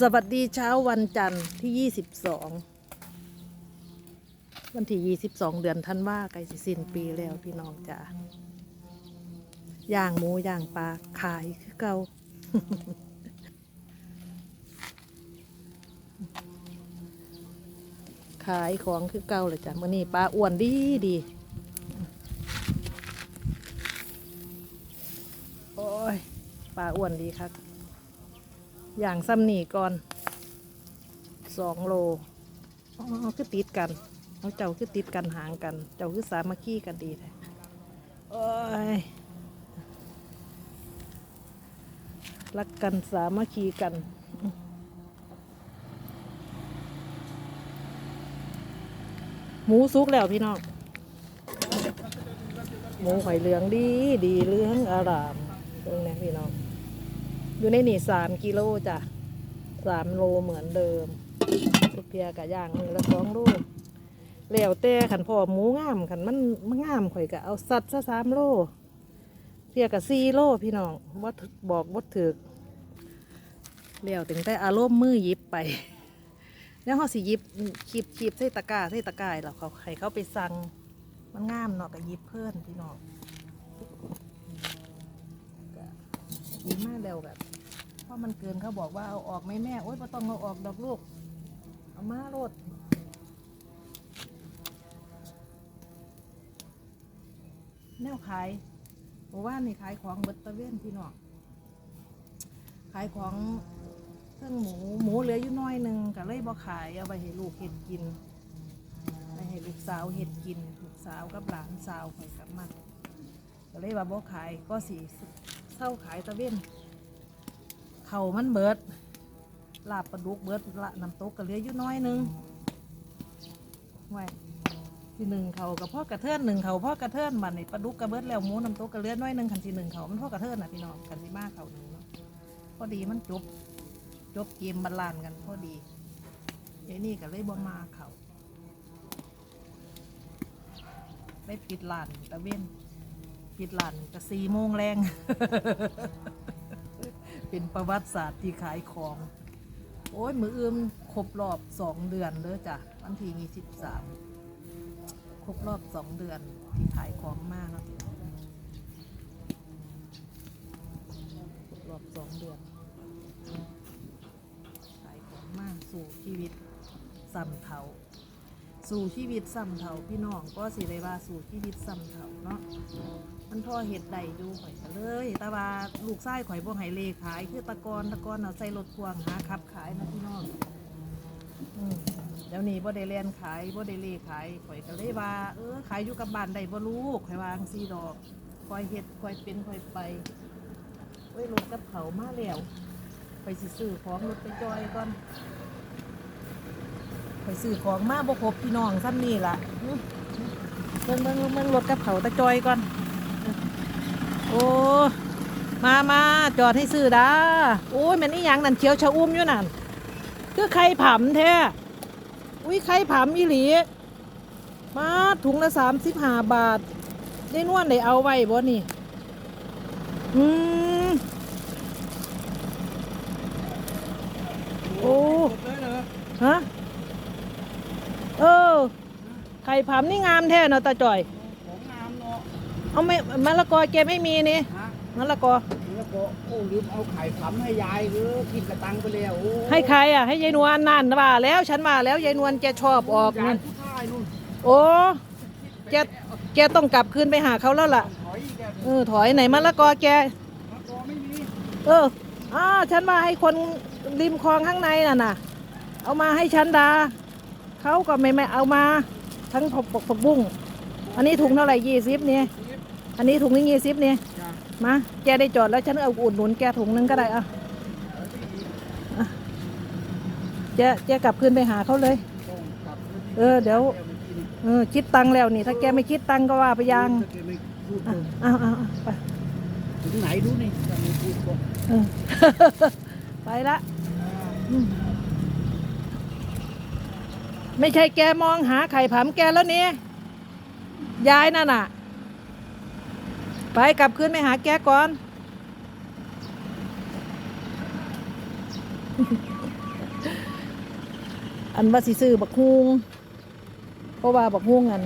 สวัสดีเช้าวันจันทร์ที่ 22 วันที่ 22 เดือนธันวาใกล้สิสิ้นปีแล้วพี่น้องจ้าย่างหมูย่างปลาขายคือเก่าขายของคือเก่าเลยจ้ะมื่อนี้ปลาอ้วนดีดีโอ้ยปลาอ้วนดีครับ อย่างซ้ำหนีก่อนสองโลอ๋อคือติดกันเอาเจ้าคือติดกันหางกัน เจ้าคือสามัคคีกันดีแท้โอ้ยรักกันสามัคคีกันหมูสุกแล้วพี่น้องหมูหอยเหลืองดีดีเหลืองอารามตรงนี้พี่น้อง อยู่ในนี่สามกิโลจ้ะสามโลเหมือนเดิมสุกเพียกะย่างมือละสองโลแล้วแต่ขันพอหมูงามขันมันมันงามข่อยกะเอาสัตว์ซะสามโลเพียกะสี่โลพี่น้องวัดบอกวัดถึกแล้วถึงแต่อารมณ์มือยิบไป แล้วเขาสิยิบขีบขีบใส่ตะกร้าใส่ตะกร้าแล้วเขาให้เขาไปสั่งมันงามเนาะก็หยิบเพิ่นพี่น้องดีมากเร็วแบบะมันเกินเขาบอกว่าเอาออกไหมแม่ โอ๊ยไ่ต้องเอาออกดอกลูก เอามาโลดแนวขายบอกว่านี่ขายของเบิดตะเวนพี่น้องขายของเครื่องหมูหมูเหลืออยู่น้อยหนึ่งก็เลยบ่ขายเอาไปให้ลูกเห็ดกินไปให้ลูกสาวเห็ดกินลูกสาวกับหลานสาวคอยกับมาก็เลยว่าบ่ขายก็สีเศร้าขายตะเวน เขามันเบิด ลาบปลาดุกเบิดละน้ำตกก็เหลืออยู่น้อยหนึงไว้ที่หนึ่งเขากับพ่อกระเทือนหนึ่งเขาพ่อกระเทือนบัดนี่ปลาดุกกระเบิดแล้วหมูน้ำตกก็เหลือน้อยหนึงคันที่หนึ่งเขามันพ่อกระเทือนน่ะพี่น้องกันที่มากเขาหนึ่งเนาะพอดีมันจบจบเกมบาลานกันพอดีไอ้นี่ก็เลยบ่มาเขาได้ปิดลานตะเวนปิดร้านก็สี่โมงแรง เป็นประวัติศาสตร์ที่ขายของ โอ้ยมืออื่มครบรอบสองเดือนเลยจ้ะวันที่ยี่สิบสามครบรอบสองเดือนที่ขายของมากแล้วครบรอบสองเดือนขายของมากสู่ชีวิตซ้ำเทาสู่ชีวิตซ้ำเทาพี่น้องก็สิได้ว่าสู่ชีวิตซ้ำเทาเนาะ มันพ่อเห็ดใดดูข่อยก็เลย แต่ว่าลูกไส้ข่อยบ่ให้เลขาย คือตะกอนตะกอนเอาใส่รถพ่วงหาขับขายนะพี่น้องอืมเดี๋ยวนี้บ่ได้เรียนขายบ่ได้เลขายข่อยก็เลยว่า เออขายอยู่กับบ้านได้บ่ลูกข่อยวางซีดอกข่อยเฮ็ดข่อยเป็นข่อยไปเว้ยรถกับเขามาแล้วไปสิซื้อของรถไปจอยก่อนไปซื้อของมาบ่ครบพี่น้องซ้ำนี่ล่ะเบิ่งเบิ่งเบิ่งเบิ่งรถกับเขาตะจอยก่อน โอ้มามาจอดให้ซื้อดาโอ้ยมันนี่ยังนั่นเขียวชะอุ้มอยู่นั่นคือไข่ผำแท้อุ้ยไข่ผำอีหลี มาถุงละสามสิบห้าบาท ได้นวลได้เอาไว้บ่นี่ อืมโอ้ฮะเออไข่ผำนี่งามแท้เนาะตาจ่อย ของงามเนาะ เอาไม่มะละกอแกไม่มีนี่ฮะมะละกอ แล้วก็โอ้ลืมเอาไข่ผำให้ยายหรือคิดกระตังไปแล้วโอ้ให้ใครอะ ให้ยายนวลนั่นว่าแล้วฉันว่าแล้วยายนวลแกชอบออกยานั่ยนผู้ชายนู่นโอ้แกแกต้องกลับคืนไปหาเขาแล้วล่ะถอยอีกแล้วเออถอยไหนมะละกอแก มะกอไม่มีเอออ่าฉันว่าให้คนริมคลองข้างในน่ะน่ะ เอามาให้ฉันดา เขาก็ไม่ไม่เอามา ทั้งผักปกผักบุ้ง อันนี้ถุงเท่าไหร่ยี่สิบเนี่ย อันนี้ถุงนี้ยี่สิบเนี่ยจ้ะมาแกได้จอดแล้วฉันเอาอุดหนุนแกถุงนึงก็ได้อะอะแกแกกลับคืนไปหาเขาเลยต้องกลับเออเดี๋ยวเออคิดตังค์แล้วนี่ ถ้าแกไม่คิดตังค์ก็ว่าไปยังถ้าแกไม่พูดอะเอาเอาเอาไปถึงไหนดูนี่จะไม่พูดก็เออไปละอืมไม่ใช่แกมองหาไข่ผำแกแล้วนี่ยายนั่นน่ะ ไปกลับคืนไปหาแกก่อน อันว่าสิซื้อบักฮุงเพราะว่าบักฮุงอัน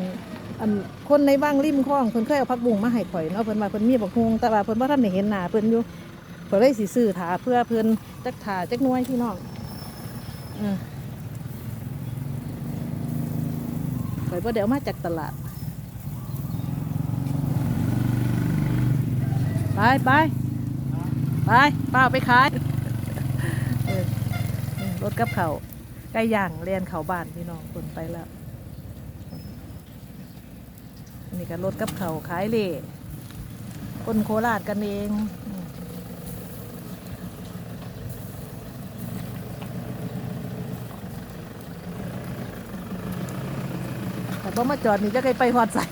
อันคนในบ้างริมคลองเพิ่นเคยเอาผักบุ้งมาให้ข่อยเนาะเพิ่นว่าเพิ่นมีบักฮุงแต่ว่าเพิ่นบ่ทันได้เห็นหน้าเพิ่นอยู่เพิ่นเลยสิซื้อถาเพื่อเพิ่นจักถาจักน่วยพี่น้องอือข่อยบ่ได้เอามาจากตลาด ไปไปไปป้าเอาไปขายรถกับเขาไก่ย่างเรียนเขาบ้านพี่น้องคนไปแล้วนี่ก็รถกับเขาขายเล่คนโคราชกันเองแต่พอมาจอดนี่จะไกลไปหอดใส่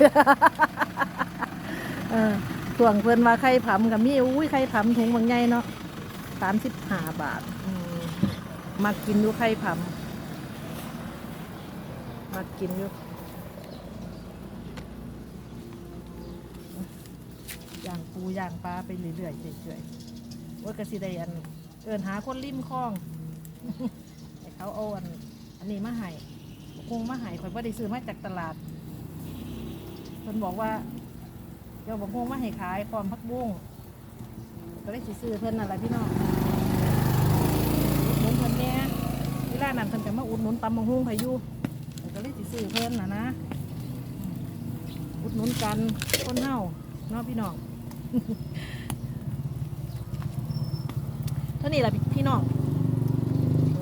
เออส่วงเพิ่นว่าไข่ผำกับมีอุ้ยไข่ผำถุงบางใหญ่เนาะสามสิบห้าบาทมากินอยู่ไข่ผำมากินอยู่ย่างปูย่างปลาไปเรื่อยๆเฉยๆว่ากระสิได้อันเอินหาคนริมคลองให้เขาเอาอันอันนี้มาให้คงมาให้ข่อยว่าได้ซื้อมาจากตลาดเพิ่นบอกว่า เดี๋ยวผมคงมาให้ขายพร้อมพักบุ้งก็ได้สิซื้อเพิ่นนั่นแหละพี่น้องอุดหนุนเพิ่นแหน่เวลานั้นเพิ่นจะมาอุดหนุนตำบังฮุ้งให้อยู่ก็เลยสิซื้อเพิ่นน่ะนะ อุดหนุนกันคนเฮาเนาะพี่น้องเท่านี้แหละพี่น้อง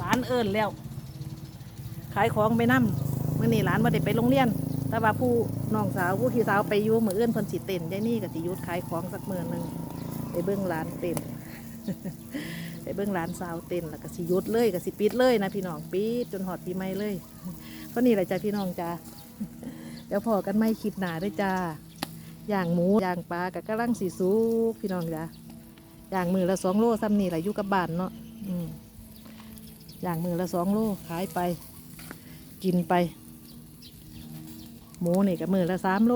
ร้านเอิญแล้ว ขายของไปนั่มเมื่อนี้ร้านมาได้ไปโรงเรียน แต่ว่าผู้น้องสาวผู้ที่สาวไปยู่มือเอื้อนเพิ่นสิเต้นยายนี่กับสิยุดขายของสักมือหนึ่งไปเบิ้องร้านเต้นไปเบิ้องร้านสาวเต้นแล้วก็สิยุดเลยก็สิปิดเลยนะพี่น้องปิดจนหอดปีใหม่เลยเท่านี้แหละจ้ะพี่น้องจ้าเดี๋ยวพอกันไม่คลิปหนาด้วยจ้าย่างหมูอย่างปลากับกระลังสีสุกพี่น้องจ้าย่างมือละสองโลซ้ำนี่แหละอยู่กับบ้านเนาะอืมย่างมือละสองโลขายไป กินไป หมูนี่กับมือละสามโล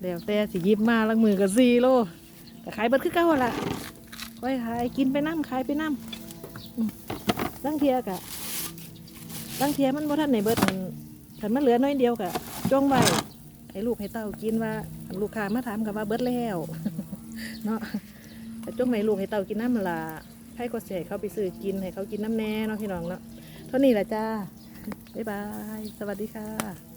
แล้วแต่สิยิบมาลังมือกับสี่โลก็ขายเบิดคือเก่าละไว้ขายกินไปน้ำขายไปน้ำอืมลังเทียกะลังเทียมันบ่ทันในเบิดมันขันมันเหลือน้อยเดียวกะจ้องไว้ให้ลูกให้เต้ากินว่าลูกค้ามาถามกับว่าเบิดแล้วเนาะแต่จ้องให้ลูกให้เต้ากินน้ำมันละให้ก็เสียเขาไปซื้อกินให้เขากินน้ำแน่เนาะพี่น้องเนาะเท่านี้แหละจ้าบ๊ายบาย สวัสดีค่ะ